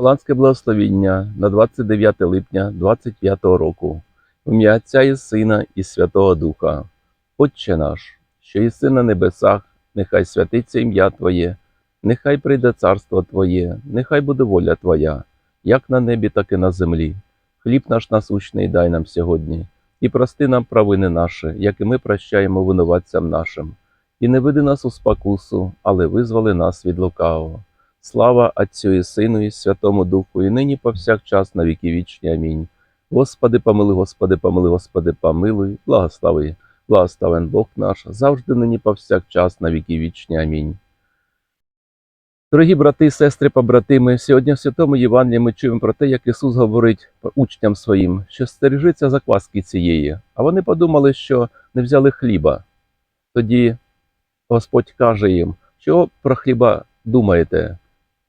Голландське благословіння на 29 липня 25 року. Ім'я Отця і Сина і Святого Духа. Отче наш, що єси на небесах, нехай святиться ім'я Твоє, нехай прийде царство Твоє, нехай буде воля Твоя, як на небі, так і на землі. Хліб наш насущний дай нам сьогодні, і прости нам провини наші, як і ми прощаємо винуватцям нашим. І не веди нас у спокусу, але визволи нас від лукавого. Слава Отцю і Сину, і Святому Духу, і нині повсякчас на віки вічні. Амінь. Господи, помили, Господи, помили, Господи, помилуй, благослови, благословен Бог наш, завжди нині повсякчас на віки вічні. Амінь. Дорогі брати, сестри, побратими, сьогодні в Святому Євангелії ми чуємо про те, як Ісус говорить учням своїм, що стережиться закваски цієї, а вони подумали, що не взяли хліба. Тоді Господь каже їм, що про хліба думаєте?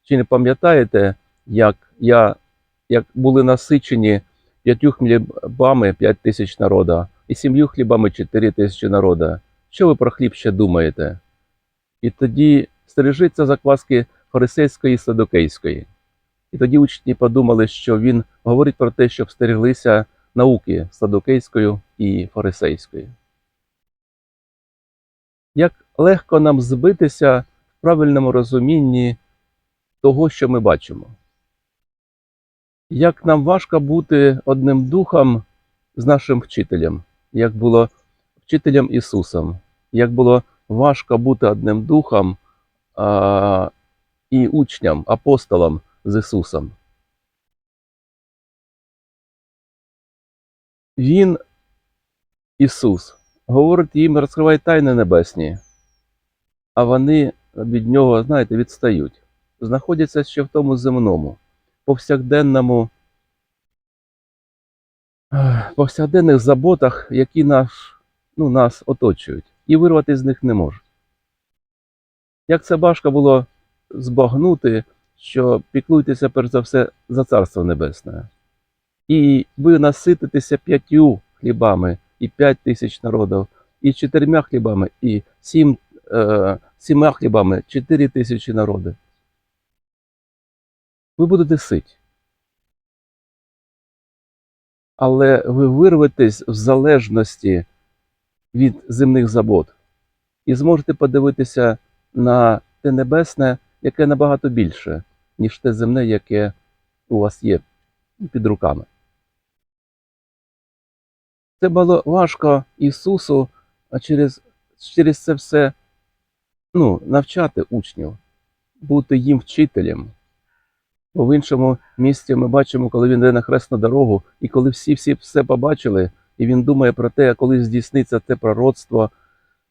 Чи не пам'ятаєте, як я, як були насичені п'ятью хлібами п'ять тисяч народа і сім'ю хлібами чотири тисячі народа? Що ви про хліб ще думаєте? І тоді стережиться закваски фарисейської і садокейської. І тоді учні подумали, що він говорить про те, щоб стереглися науки садокейської і фарисейської. Як легко нам збитися в правильному розумінні того, що ми бачимо. Як нам важко бути одним духом з нашим вчителем, як було вчителем Ісусом, як було важко бути одним духом а, і учням, апостолом з Ісусом. Він, Ісус, говорить їм, розкриває тайни небесні, а вони від нього, знаєте, відстають знаходяться ще в тому земному, повсякденному, повсякденних заботах, які наш, ну, нас оточують, і вирвати з них не можуть. Як це важко було збагнути, що піклуйтеся перш за все за Царство Небесне. І ви насититеся п'ятью хлібами і п'ять тисяч народів, і чотирма хлібами, і сім, е, сіма хлібами, чотири тисячі народів ви будете ситі. Але ви вирветесь в залежності від земних забот і зможете подивитися на те небесне, яке набагато більше, ніж те земне, яке у вас є під руками. Це було важко Ісусу через, через це все ну, навчати учнів, бути їм вчителем. Бо в іншому місці ми бачимо, коли він йде на хресну дорогу, і коли всі всі все побачили, і він думає про те, коли здійсниться те пророцтво,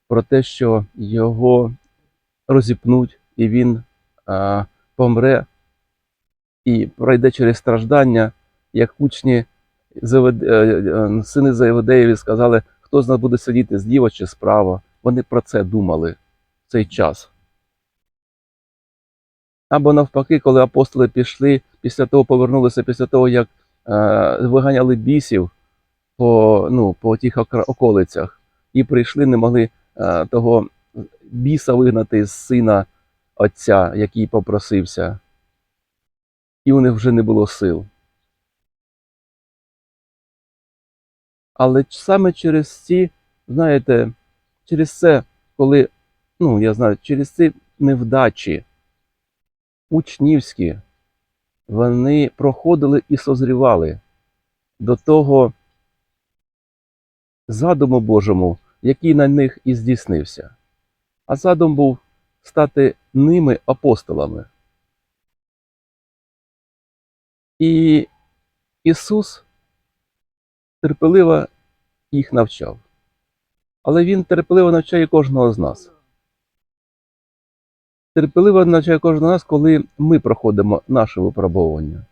про те, що його розіпнуть, і він а, помре і пройде через страждання, як учні Завед... е, сини Заведеєві сказали, хто з нас буде сидіти зліва чи справа. Вони про це думали в цей час. Або навпаки, коли апостоли пішли, після того повернулися, після того, як е, виганяли бісів по ну, по тих околицях, і прийшли, не могли е, того біса вигнати з сина отця, який попросився, і у них вже не було сил. Але саме через ці, знаєте, через це, коли, ну я знаю, через ці невдачі учнівські, вони проходили і созрівали до того задуму Божому, який на них і здійснився. А задум був стати ними апостолами. І Ісус терпеливо їх навчав. Але Він терпеливо навчає кожного з нас терпеливо навчає кожного нас, коли ми проходимо наше випробовування,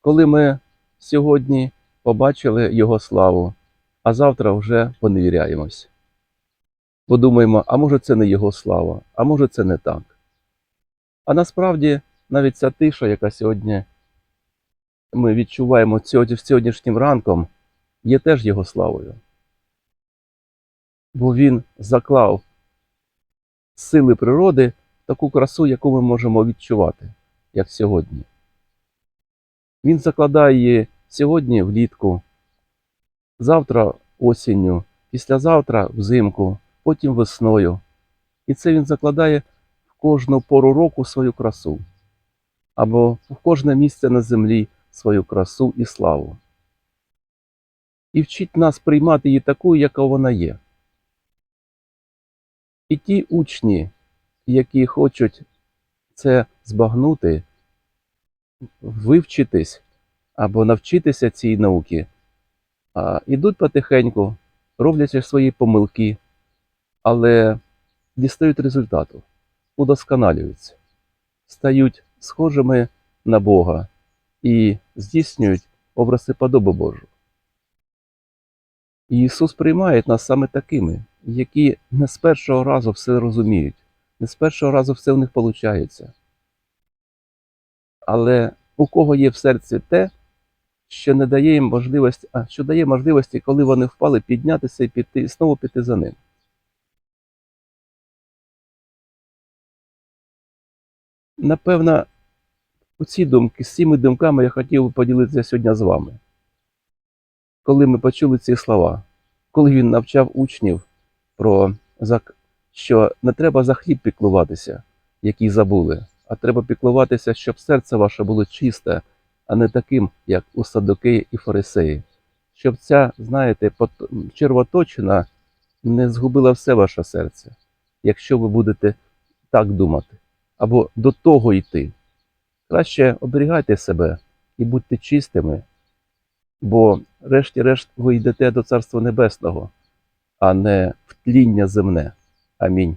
коли ми сьогодні побачили Його славу, а завтра вже поневіряємось. Подумаємо, а може це не Його слава, а може це не так. А насправді навіть ця тиша, яка сьогодні ми відчуваємо сьогоднішнім ранком, є теж Його славою. Бо Він заклав сили природи таку красу, яку ми можемо відчувати, як сьогодні. Він закладає її сьогодні влітку, завтра осінню, післязавтра взимку, потім весною. І це він закладає в кожну пору року свою красу, або в кожне місце на землі свою красу і славу. І вчить нас приймати її такою, яка вона є. І ті учні, які хочуть це збагнути, вивчитись або навчитися цій науці, а, ідуть потихеньку, роблячи свої помилки, але дістають результату, удосконалюються, стають схожими на Бога і здійснюють образи подоби Божу. Ісус приймає нас саме такими, які не з першого разу все розуміють, не з першого разу все в них виходить. Але у кого є в серці те, що не дає їм можливості, а що дає можливості, коли вони впали, піднятися і піти, і знову піти за ним. Напевно, оці думки, з цими думками я хотів би поділитися сьогодні з вами. Коли ми почули ці слова, коли він навчав учнів про що не треба за хліб піклуватися, який забули, а треба піклуватися, щоб серце ваше було чисте, а не таким, як у садокеї і фарисеї. Щоб ця, знаєте, червоточина не згубила все ваше серце, якщо ви будете так думати, або до того йти. Краще оберігайте себе і будьте чистими, бо решті-решт ви йдете до Царства Небесного, а не в тління земне. Амінь.